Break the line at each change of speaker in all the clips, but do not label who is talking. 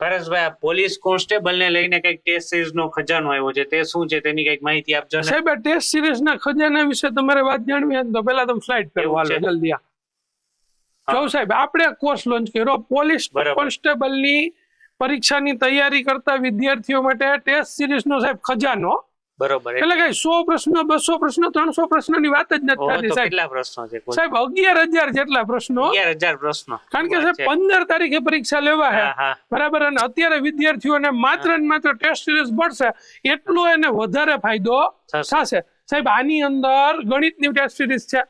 પરેશભાઈ police constable ને લઈને કંઈક ટેસ્ટ સિરીઝ નો ખજાનો આવ્યો છે. તે શું છે તેની કંઈક માહિતી આપજો
સાહેબ આ ટેસ્ટ સિરીઝ ના ખજાના વિશે તમારે વાત જાણવી હોય તો પેલા તમે સ્લાઇડ પર
એવું
હાલો જલ્દી આ. જો સાહેબ આપણે કોર્સ લોન્ચ કર્યો. પોલીસ કોન્સ્ટેબલની પરીક્ષાની તૈયારી કરતા વિદ્યાર્થીઓ માટે ટેસ્ટ સિરીઝ નો સાહેબ ખજાનો.
બરોબર
એટલે કઈ સો પ્રશ્ન બસો પ્રશ્ન ત્રણસો પ્રશ્નની વાત જ નથી થતી સાહેબ.
કેટલા પ્રશ્નો છે?
સાહેબ અગિયાર હજાર જેટલા પ્રશ્નો.
અગિયાર હજાર પ્રશ્નો.
કારણ કે સાહેબ પંદર તારીખે પરીક્ષા લેવા
છે.
હા બરાબર અને અત્યારે વિદ્યાર્થીઓને માત્ર ને માત્ર ટેસ્ટ સિરીઝ મળશે. એટલો એને વધારે ફાયદો
થશે.
સાહેબ આની અંદર ગણિતની ટેસ્ટ સિરીઝ છે.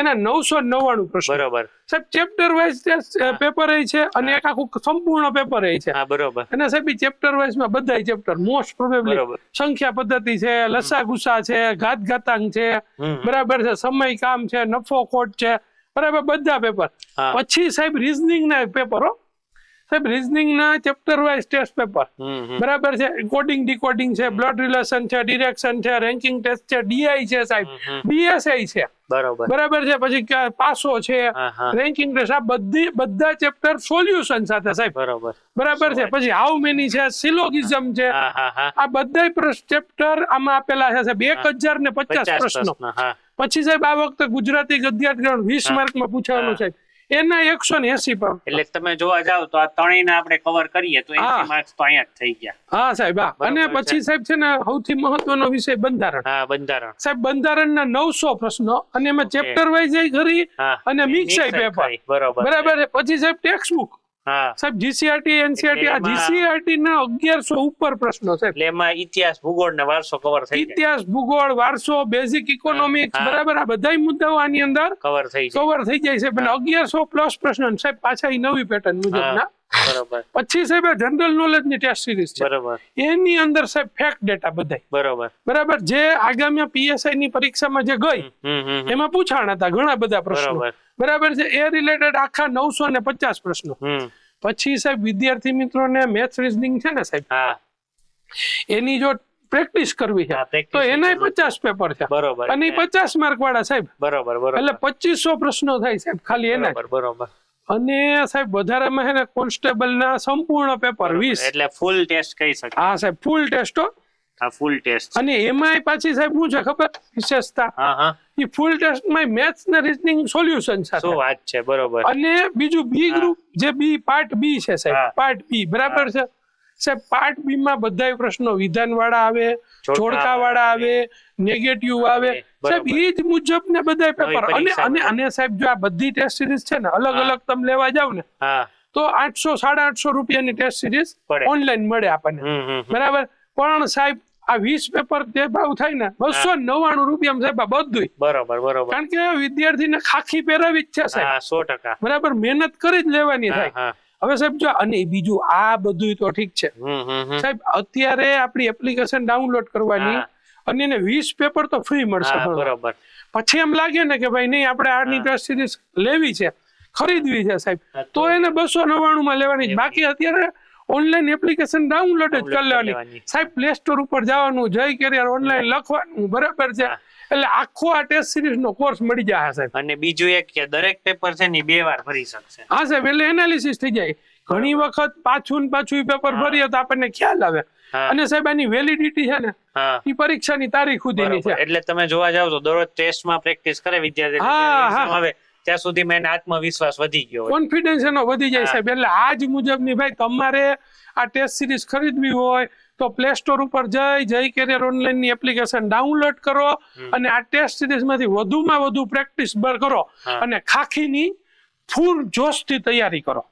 એના નવસો નવ્વાણું પ્રશ્ન.
બરોબર.
સાહેબ ચેપ્ટર વાઇઝ ટેસ્ટ પેપર છે અને એક આખું સંપૂર્ણ પેપર છે.
બરોબર.
અને સાહેબ ચેપ્ટર વાઇઝમાં બધા ચેપ્ટર મોસ્ટ પ્રોબેબલી સંખ્યા પદ્ધતિ છે લસા ગુસા છે ઘાત ઘાતાંક છે બરાબર છે સમય કામ છે નફો ખોટ છે બરાબર બધા પેપર પછી સાહેબ રીઝનિંગ ના પેપર હો. સાહેબ રીઝનિંગ ના ચેપ્ટર વાઇઝ ટેસ્ટ પેપર બરાબર છે? કોડિંગ ડીકોડિંગ છે બ્લડ રિલેશન છે ડિરેક્શન છે રેન્કિંગ ટેસ્ટ છે ડીઆઈ છે સાહેબ.
હમ.
છે.
બરાબર.
બરાબર છે? પછી પાસો છે? રેન્કિંગ ટેસ્ટ આ બધી બધા ચેપ્ટર સોલ્યુશન સાથે સાહેબ.
બરાબર.
બરાબર છે? પછી હાઉ મેની છે? સિલોગિઝમ છે. આ બધા ચેપ્ટર આમાં આપેલા છે સાહેબ. એક હજાર ને પચાસ પ્રશ્નો. પછી સાહેબ આ વખતે ગુજરાતી ગદ્યાર્થ વીસ
માર્ક
માર્કમાં પૂછવાનું સાહેબ એના એકસો ને એસી પર
એટલે તમે જોવા જાવ તો આ ત્રણેયને આપણે કવર કરીએ તો એસી માર્ક્સ તો અહીંયા જ થઈ ગયા.
હા સાહેબ હા. અને પછી સાહેબ છે ને સૌથી મહત્વનો વિષય બંધારણ.
હા બંધારણ.
સાહેબ બંધારણના નવસો પ્રશ્નો અને એમાં ચેપ્ટર વાઇઝ
કરી
અને મિક્સ.
ખરી. બરોબર.
બરાબર પછી સાહેબ ટેક્સ્ટ બુક સાહેબ જીસીઆરટી એનસીઆરટી આ જીસીઆરટી ના અગિયારસો ઉપર પ્રશ્નો સાહેબ.
એટલે એમાં ઇતિહાસ ભૂગોળ ને વારસો કવર થઈ
ઇતિહાસ ભૂગોળ વારસો બેઝિક ઇકોનોમિક્સ બરાબર? આ બધા મુદ્દાઓ આની અંદર
કવર થઈ જાય.
કવર થઈ જાય છે પણ અગિયારસો પ્લસ પ્રશ્નો સાહેબ પાછા એ નવી પેટર્ન મુજબના પછી સાહેબ જનરલ નોલેજની ટેસ્ટ સિરીઝ છે.
બરોબર.
એની અંદર સાહેબ ફેક્ટ ડેટા બધાય.
બરોબર.
બરાબર? જે આગામી પીએસઆઈ ની પરીક્ષામાં જે ગઈ. એમાં પૂછાણ હતા ઘણા બધા પ્રશ્નો.
બરાબર.
છે? એ રિલેટેડ આખા નવસો ને પચાસ પ્રશ્નો. પછી સાહેબ વિદ્યાર્થી મિત્રોને મેથ્સ રીઝનિંગ છે ને સાહેબ? એની જો પ્રેક્ટિસ કરવી છે તો એનાય પચાસ પેપર છે.
બરોબર.
અને પચાસ માર્ક વાળા સાહેબ.
બરોબર
એટલે પચીસો પ્રશ્નો થાય સાહેબ ખાલી એના
બરોબર.
અને સાહેબ વધારેમાં હે ને કોન્સ્ટેબલ ના સંપૂર્ણ પેપર વીસ.
એટલે ફૂલ ટેસ્ટ કહી શકાય
હા સાહેબ ફૂલ ટેસ્ટો
આ ફૂલ ટેસ્ટ
અને એમાંય પાછી સાહેબ શું છે ખબર? વિશેષતા.
હા હા.
એ ફૂલ ટેસ્ટમાં મેથ્સ ને રીઝનિંગ સોલ્યુશન સાથે.
વાત છે બરોબર.
અને બીજું બી. ગ્રુપ જે બી પાર્ટ બી છે સાહેબ પાર્ટ બી બરાબર છે? સાહેબ પાર્ટ બી માં બધાય પ્રશ્નો વિધાન વાળા આવે છોડકા વાળા આવે. નેગેટિવ આવે. સાહેબ એ જ મુજબ ને બધાય પેપર અને અને અને સાહેબ જો આ બધી ટેસ્ટ સિરીઝ છે ને અલગ અલગ તમે લેવા જાવ ને તો આઠસો સાડા આઠસો રૂપિયાની ટેસ્ટ સિરીઝ. ઓનલાઈન મળે આપણને. બરાબર? પણ સાહેબ આ વીસ પેપર જે ભાવ થાય ને બસો નવ્વાણું રૂપિયા સાહેબ આ બધું
બરોબર બરોબર.
કારણ કે વિદ્યાર્થીને ખાખી પહેરાવી જ છે સાહેબ.
સો ટકા.
બરાબર? મહેનત કરી જ લેવાની થાય. હવે સાહેબ જો અને બીજું આ બધું તો ઠીક છે. સાહેબ અત્યારે આપણી એપ્લિકેશન ડાઉનલોડ કરવાની અને એને વીસ પેપર તો ફ્રી મળશે
બરાબર
પછી એમ લાગે ને કે ભાઈ નહીં આપણે આની. ટેસ્ટ સિરીઝ લેવી છે ખરીદવી છે સાહેબ તો એને બસો નવ્વાણું માં લેવાની છે. બાકી અત્યારે ઓનલાઈન એપ્લિકેશન ડાઉનલોડ જ કરી લેવાની. સાહેબ પ્લે સ્ટોર ઉપર જવાનું જય કેરિયર ઓનલાઈન લખવાનું બરાબર છે. એટલે આખો આ ટેસ્ટ સિરીઝ નો કોર્સ મળી જાય સાહેબ.
અને બીજું એક કે દરેક પેપર છે ને બે વાર ભરી શકશે.
હા સાહેબ એટલે એનાલિસિસ થઈ જાય. ઘણી વખત પાછું ને પાછું પેપર ભરીએ તો આપણને ખ્યાલ આવે. અને સાહેબ આની વેલિડિટી છે ને એ પરીક્ષાની તારીખ સુધીની છે.
એટલે તમે જોવા જાવ તો દરરોજ ટેસ્ટમાં પ્રેક્ટિસ કરે વિદ્યાર્થી
હા,
ત્યાં સુધી મેં આત્મવિશ્વાસ વધી ગયો
કોન્ફિડન્સ એનો વધી જાય સાહેબ. એટલે આજ મુજબની ભાઈ તમારે આ ટેસ્ટ સિરીઝ ખરીદવી હોય તો પ્લે સ્ટોર ઉપર જઈ જય કેરિયર ઓનલાઈનની એપ્લિકેશન ડાઉનલોડ કરો અને આ ટેસ્ટ સિરીઝમાંથી વધુમાં વધુ પ્રેક્ટિસ કરો. અને ખાખીની ફૂલ જોશથી તૈયારી કરો.